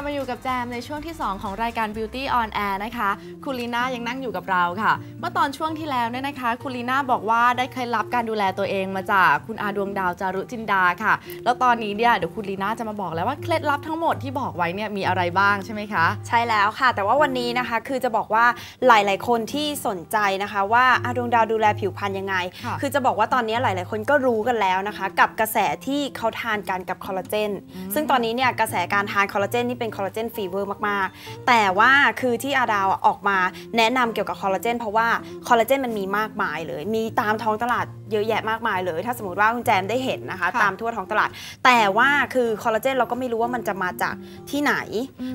ลับมาอยู่กับแจมในช่วงที่ 2 ของรายการ Beauty on Air นะคะคุณลีน่ายังนั่งอยู่กับเราค่ะ เมื่อตอนช่วงที่แล้วเนี่ยนะคะคุณลีน่าบอกว่าได้เคล็ดลับการดูแลตัวเองมาจากคุณอาดวงดาวจารุจินดาค่ะ แล้วตอนนี้เนี่ยเดี๋ยวคุณลีน่าจะมาบอกแล้วว่าเคล็ดลับทั้งหมดที่บอกไว้เนี่ยมีอะไรบ้างใช่ไหมคะ ใช่แล้วค่ะ แต่ว่าวันนี้นะคะคือจะบอกว่าหลาย ๆ คนที่สนใจนะคะว่าอาดวงดาวดูแลผิวพรรณยังไงค่ะคือจะบอกว่าตอนนี้หลาย ๆ คนก็รู้กันแล้วนะคะ กับกระแสที่เขาทานกันกับคอลลาเจนซึ่งตอนนี้เนี่ยกระแสการทานคอลลาเจนนี่เป็นคอลลาเจนฟีเวอร์มากๆ แต่ว่าคือที่อาดาวออกมาแนะนำเกี่ยวกับคอลลาเจนเพราะว่าคอลลาเจนมันมีมากมายเลย มีตามท้องตลาดเยอะแยะมากมายเลย ถ้าสมมติว่าคุณแจมได้เห็นนะคะค่ะตามทั่วท้องตลาด แต่ว่าคือคอลลาเจนเราก็ไม่รู้ว่ามันจะมาจากที่ไหน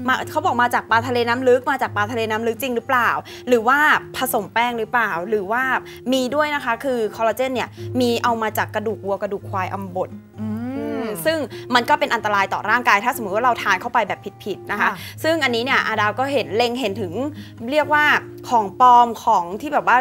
มาเขาบอกมาจากปลาทะเลน้ำลึกมาจากปลาทะเลน้ำลึกจริงหรือเปล่า หรือว่าผสมแป้งหรือเปล่า หรือว่ามีด้วยนะคะ คือคอลลาเจนเนี่ยมีเอามาจากกระดูกวัวกระดูกควายอำบดอืม ซึ่งมันก็เป็นอันตรายต่อร่างกาย ถ้าสมมติว่าเราทานเข้าไปแบบผิดๆนะคะค่ะซึ่งอันนี้เนี่ยอาดาวก็เห็นเล็งเห็นถึงเรียกว่าของปลอมของที่แบบว่า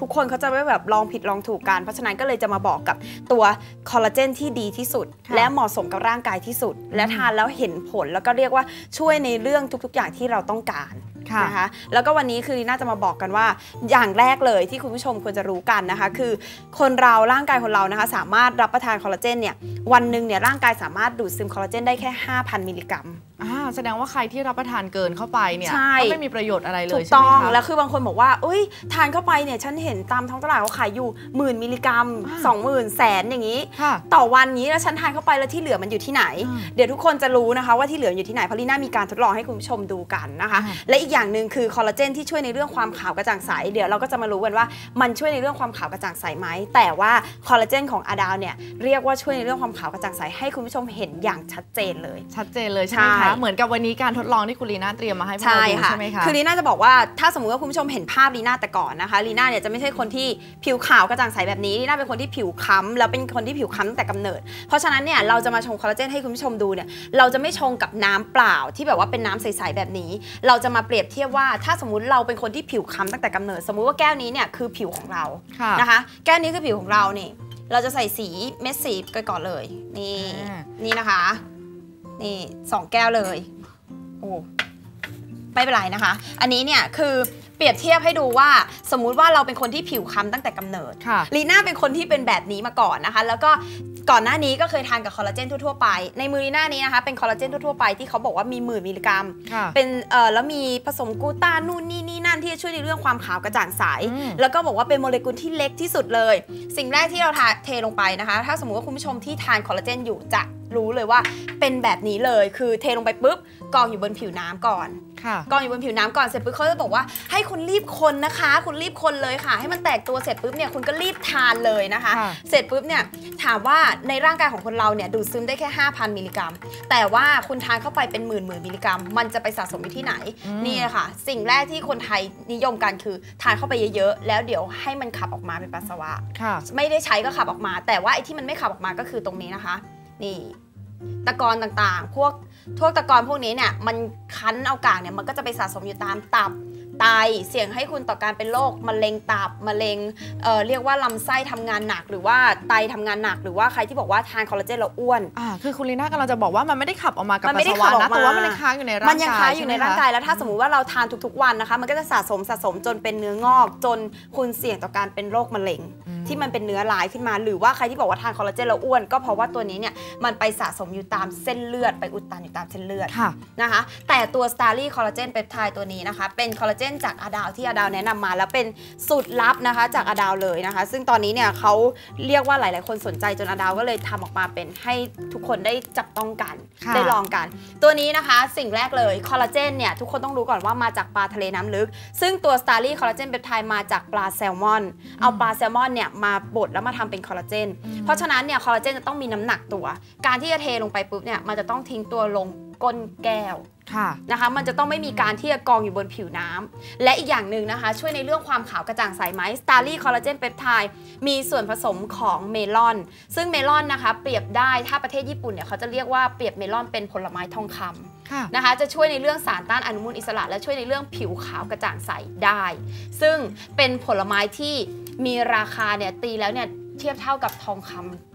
ทุกคนเขาจะไม่แบบลองผิดลองถูกกัน เพราะฉะนั้นก็เลยจะมาบอกกับตัวคอลลาเจนที่ดีที่สุดค่ะและเหมาะสมกับร่างกายที่สุด และทานแล้วเห็นผลแล้วก็เรียกว่าช่วยในเรื่องทุก ๆ อย่างที่เราต้องการค่ะนะคะแล้วก็วันนี้คือน่าจะมาบอกกันว่าอย่างแรกเลยที่คุณผู้ชมควรจะรู้กันนะคะ คือคนเราร่างกายคนเรานะคะ สามารถรับประทานคอลลาเจนเนี่ยวันหนึ่งเนี่ยร่างกายสามารถดูดซึมคอลลาเจนได้แค่ 5,000 มิลลิกรัม อ่าแสดงว่าใครที่รับประทานเกินเข้าไปเนี่ยใช่ ก็ไม่มีประโยชน์อะไรเลถูยกใช่ไหมต้องคะ แล้วคือบางคนบอกว่าเอ้ยทานเข้าไปเนี่ยฉันเห็นตามท้องตลาดเขาขายอยู่หมื่นมิลลิกรัมอ่า สองหมื่นแสนอย่างนี้ ค่ะ ต่อวันนี้แล้วฉันทานเข้าไปแล้วที่เหลือมันอยู่ที่ไหนอืมเดี๋ยวทุกคนจะรู้นะคะว่าที่เหลืออยู่ที่ไหนเพราะลีน่ามีการทดลองให้คุณผู้ชมดูกันนะคะ อ่า และอีกอย่างหนึ่งคือคอลลาเจนที่ช่วยในเรื่องความขาวกระจ่างใสเดี๋ยวเราก็จะมารู้กันว่ามันช่วยในเรื่องความขาวกระจ่างใสไหมแต่ว่าคอลลาเจนของอาดาวเนี่ยเรียกว่าช่วยในเรื่องความขาวกระจ่างใสให้คุณผู้ชมเห็นอย่างชัดเจนเลย ชัดเจนเลยใช่ไหมใช่ คะเหมือนกับวันนี้การทดลองที่คุณลีน่าเตรียมมาให้พวกใช่เราดูค่ะใช่ไหมคะคือลีน่าจะบอกว่าถ้าสมมติว่าคุณผู้ชมเห็นภาพลีน่าแต่ก่อนนะคะลีน่าเนี่ยจะไม่ใช่คนที่ผิวขาวกระจ่างใสแบบนี้ลีน่าเป็นคนที่ผิวค้ำแล้วเป็นคนที่ผิวค้ำตั้งแต่กำเนิด เพราะฉะนั้นเนี่ยเราจะมาชงคอลลาเจนให้คุณผู้ชมดูเนี่ยเราจะไม่ชงกับน้ำเปล่าที่แบบว่าเป็นน้ำใสๆแบบนี้ เราจะมาเปรียบเทียบว่าถ้าสมมติเราเป็นคนที่ผิวค้ำตั้งแต่กำเนิด สมมุติว่าแก้วนี้เนี่ยคือผิวของเราค่ะนะคะแก้วนี้คือผิวของเรานี่เราจะใส่สีเม็ดสีกันก่อนเลย นี่อ่านี่นะคะ นี่สองแก้วเลยโอ้ไม่เป็นไรนะคะ อันนี้เนี่ยคือเปรียบเทียบให้ดูว่าสมมุติว่าเราเป็นคนที่ผิวค้ำตั้งแต่กำเนิดค่ะลีน่าเป็นคนที่เป็นแบบนี้มาก่อนนะคะ แล้วก็ก่อนหน้านี้ก็เคยทานกับคอลลาเจนทั่วๆไป ในมือลีน่านี้นะคะเป็นคอลลาเจนทั่วๆไปที่เขาบอกว่ามีหมื่นมิลลิกรัมค่ะเป็นเอ่อแล้วมีผสมกลูตาตนู่นนี่นี่นั่นที่จะช่วยในเรื่องความขาวกระจ่างใสอืมแล้วก็บอกว่าเป็นโมเลกุลที่เล็กที่สุดเลย สิ่งแรกที่เราทาเทลงไปนะคะ ถ้าสมมติว่าคุณผู้ชมที่ทานคอลลาเจนอยู่จะ รู้เลยว่าเป็นแบบนี้เลยคือเทลงไปปุ๊บกองอยู่บนผิวน้ำก่อนค่ะกองอยู่บนผิวน้ำก่อนเสร็จปุ๊บเขาจะบอกว่าให้คุณรีบคนนะคะ คุณรีบคนเลยค่ะ ให้มันแตกตัวเสร็จปุ๊บเนี่ยคุณก็รีบทานเลยนะคะค่ะเสร็จปุ๊บเนี่ยถามว่าในร่างกายของคนเราเนี่ยดูดซึมได้แค่ 5,000 มิลลิกรัม แต่ว่าคุณทานเข้าไปเป็นหมื่นหมื่นมิลลิกรัม มันจะไปสะสมอยู่ที่ไหนอืมนี่ค่ะ สิ่งแรกที่คนไทยนิยมกันคือทานเข้าไปเยอะๆแล้วเดี๋ยวให้มันขับออกมาเป็นปัสสาวะค่ะไม่ได้ใช้ก็ขับออกมา แต่ว่าไอ้ที่มันไม่ขับออกมาก็คือตรงนี้นะคะ นี่ตะกอนต่างๆ พวกพวกตะกอนพวกนี้เนี่ยมันคั้นเอากากเนี่ยมันก็จะไปสะสมอยู่ตามตับไตเสี่ยงให้คุณต่อการเป็นโรคมะเร็งตับมะเร็งเอ่อเรียกว่าลำไส้ทำงานหนัก หรือว่าไตทำงานหนัก หรือว่าใครที่บอกว่าทานคอลลาเจนแล้วอ้วนอ่าคือคุณลีน่ากำลังจะบอกว่ามันไม่ได้ขับออกมากับมันปัไม่สได้สาวะขับอนะอกมาแต่ว่ามันยังค้างอยู่ในร่างกายมันยังค้างอยู่ในช่ไหมร่างคะกายแล้วถ้าสมมุติว่าเราทานทุกๆวันนะคะ มันก็จะสะสมสะสมจนเป็นเนื้องอกจนคุณเสี่ยงต่อการเป็นโรคมะเร็งอืม ที่มันเป็นเนื้อร้ายขึ้นมา หรือว่าใครที่บอกว่าทานคอลลาเจนแล้วอ้วน ก็เพราะว่าตัวนี้เนี่ยมันไปสะสมอยู่ตามเส้นเลือดไปอุดตันอยู่ตามเส้นเลือดค่ะนะคะแต่ตัว s t a r l y Collagen Peptide ตัวนี้นะคะเป็นคอลลาเจนจากอาดาวที่อาดาวแนะนำมา แล้วเป็นสูตรลับนะคะจากอาดาวเลยนะคะ ซึ่งตอนนี้เนี่ยเขาเรียกว่าหลาย ๆ คนสนใจจนอาดาวก็เลยทำออกมาเป็นให้ทุกคนได้จับต้องกันค่ะได้ลองกัน ตัวนี้นะคะสิ่งแรกเลยคอลลาเจนเนี่ยทุกคนต้องรู้ก่อนว่ามาจากปลาทะเลน้ำลึก ซึ่งตัว s t a r l y Collagen Peptide มาจากปลาแซลมอนเอาปลาแซลมอนเนี่ยมาบดแล้วมาทำเป็นคอลลาเจน เพราะฉะนั้นเนี่ยคอลลาเจนจะต้องมีน้ำหนักตัว การที่จะเทลงไปปุ๊บเนี่ยมันจะต้องทิ้งตัวลงก้นแก้วค่ะนะคะมันจะต้องไม่มีการที่จะกองอยู่บนผิวน้ำและอีกอย่างหนึ่งนะคะ ช่วยในเรื่องความขาวกระจ่างใสไหม Starly Collagen Peptide มีส่วนผสมของเมลอน ซึ่งเมลอนนะคะเปรียบได้ถ้าประเทศญี่ปุ่นเนี่ยเขาจะเรียกว่าเปรียบเมลอนเป็นผลไม้ทองคำค่ะนะคะจะช่วยในเรื่องสารต้านอนุมูลอิสระ และช่วยในเรื่องผิวขาวกระจ่างใสได้ ซึ่งเป็นผลไม้ที่ มีราคาเนี่ยตีแล้วเนี่ยเทียบเท่ากับทองคำ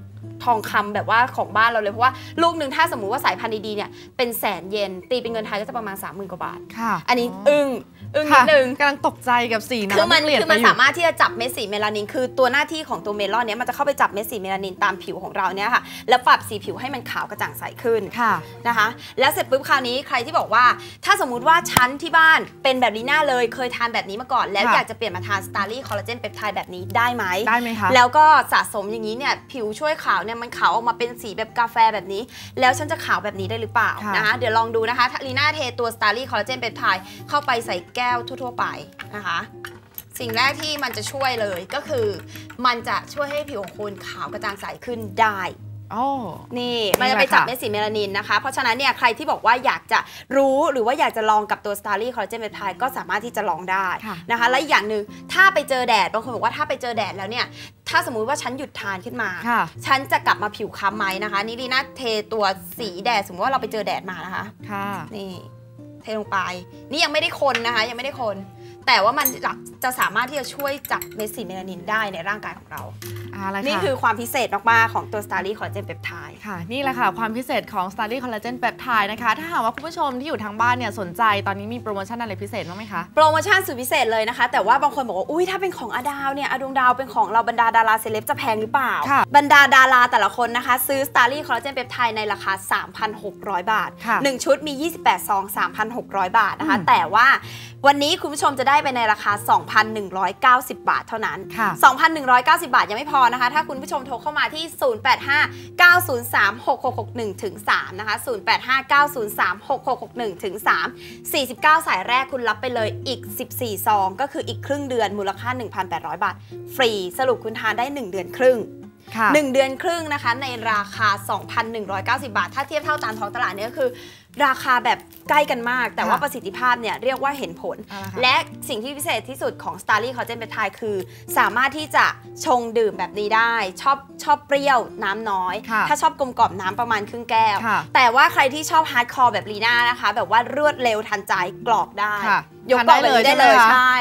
ทองคำแบบว่าของบ้านเราเลยเพราะว่าลูกหนึ่งถ้าสมมุติว่าสายพันธุ์ดีๆเนี่ยเป็นแสนเยนตีเป็นเงินไทยก็จะประมาณ 3 0,000กว่าบาทค่ะอันนี้อึ้งอึ้งนิค่ะดนึงกำลังตกใจกับสีน้ำคือมันที่เปลี่ยนคือไปมันอยู่สามารถที่จะจับเม็ดสีเมลานิน คือตัวหน้าที่ของตัวเมลอนเนี้ยมันจะเข้าไปจับเม็ดสีเมลานินตามผิวของเราเนี่ยค่ะแล้วปรับสีผิวให้มันขาวกระจ่างใสขึ้นค่ะนะคะ แล้วเสร็จปุ๊บคราวนี้ใครที่บอกว่า ถ้าสมมุติว่าชั้นที่บ้านเป็นแบบลีน่าเลยเคยทานแบบนี้มาก่อน แล้วค่ะอยากจะเปลี่ยนมาทานสตาร์ลี่คอลลาเจนเปปไทด์แบบนี้ได้ไหมได้ไหมคะแล้วก็สะสมอย่างนี้เนี่ยผิวช่วยขาวเนี่ยมันขาวออกมาเป็นสีแบบกาแฟแบบนี้ แล้วฉันจะขาวแบบนี้ได้หรือเปล่าค่ะนะคะเดี๋ยวลองดูนะคะลีน่าเทตัวสตาร์ลี่คอลลาเจนเปปไทด์เข้าไปใส่แก้วทั่ว ๆ ไปนะคะสิ่งแรกที่มันจะช่วยเลยก็คือ มันจะช่วยให้ผิวของคุณขาวกระจ่างใสขึ้นได้โอ้นี่นี่มันจะแหละไปจับค่ะเม็ดสีเมลานินนะคะ เพราะฉะนั้นเนี่ยใครที่บอกว่าอยากจะรู้หรือว่าอยากจะลองกับตัว Starly Collagen Peptide ก็สามารถที่จะลองได้ค่ะนะคะ และอีกอย่างหนึ่งถ้าไปเจอแดดบางคนบอกว่าถ้าไปเจอแดดแล้วเนี่ย ถ้าสมมุติว่าฉันหยุดทานขึ้นมาค่ะฉันจะกลับมาผิวค้ำไหมนะคะ นี่ลีน่าเทตัวสีแดด สมมติว่าเราไปเจอแดดมานะคะ ค่ะ นี่ เทลงไป นี่ยังไม่ได้คนนะคะ ยังไม่ได้คน แต่ว่ามันจะจะสามารถที่จะช่วยจับเม็ดสีเมลานินได้ในร่างกายของเรา เอาละค่ะนี่คือความพิเศษมากๆของตัว Starly Collagen Peptide ค่ะ นี่แหละค่ะ ความพิเศษของ Study Collagen Peptide นะคะ ถ้าหากว่าคุณผู้ชมที่อยู่ทางบ้านเนี่ยสนใจตอนนี้มีโปรโมชั่นอะไรพิเศษบ้างไหมคะ โปรโมชั่นสุดพิเศษเลยนะคะ แต่ว่าบางคนบอกว่า อุ้ยถ้าเป็นของอาดาวเนี่ยอาดวงดาวเป็นของเราบรรดาดาราเซเลบจะแพงหรือเปล่า ค่ะบรรดาดาราแต่ละคนนะคะ ซื้อ Starly Collagen Peptide ในราคา 3,600 บาท ค่ะ1 ชุดมี 28 ซอง 3,600 บาทนะคะ อืม แต่ว่า วันนี้คุณผู้ชมจะได้ไปในราคา 2,190 บา2,190บาทเท่านั้นค่ะ2,190 บาทยังไม่พอนะคะ ถ้าคุณผู้ชมโทรเข้ามาที่ 0859036661ถึง3นะคะ 0859036661ถึง3 49 สายแรกคุณรับไปเลยอีก 14 ซอง ก็คืออีกครึ่งเดือนมูลค่า 1,800 บาท ฟรี สรุปคุณทานได้ 1 เดือนครึ่งค่ะ1เดือนครึ่งนะคะในราคา 2,190 บาท ถ้าเทียบเท่าตามท้องตลาดเนี่ยก็คือ ราคาแบบใกล้กันมาก แต่ว่าค่ะประสิทธิภาพเนี่ยเรียกว่าเห็นผลเอาละค่ะและสิ่งที่พิเศษที่สุดของ Starly Collagen Peptide คือ สามารถที่จะชงดื่มแบบนี้ได้ ชอบชอบเปรี้ยวน้ำน้อยค่ะถ้าชอบกลมกล่อมน้ำประมาณครึ่งแก้วค่ะแต่ว่าใครที่ชอบฮาร์ดคอร์แบบลีน่านะคะ แบบว่ารวดเร็วทันใจกรอกได้ค่ะยกกล่องแบบนี้ได้เลยทานได้เลยใช่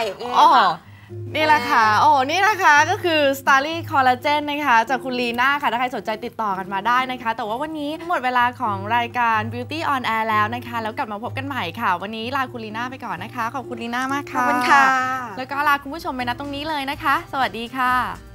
ไหมคะใช่โอ้โหนี่แหละค่ะ โอ้นี่นะคะก็คือ Starly Collagen นะคะจากคุณลีน่าค่ะ ถ้าใครสนใจติดต่อกันมาได้นะคะ แต่ว่าวันนี้หมดเวลาของรายการ Beauty on Air แล้วนะคะ แล้วกลับมาพบกันใหม่ค่ะ วันนี้ลาคุณลีน่าไปก่อนนะคะ ขอบคุณลีน่ามากขอบค่ะคุณค่ะ แล้วก็ลาคุณผู้ชมไปนะตรงนี้เลยนะคะ สวัสดีค่ะ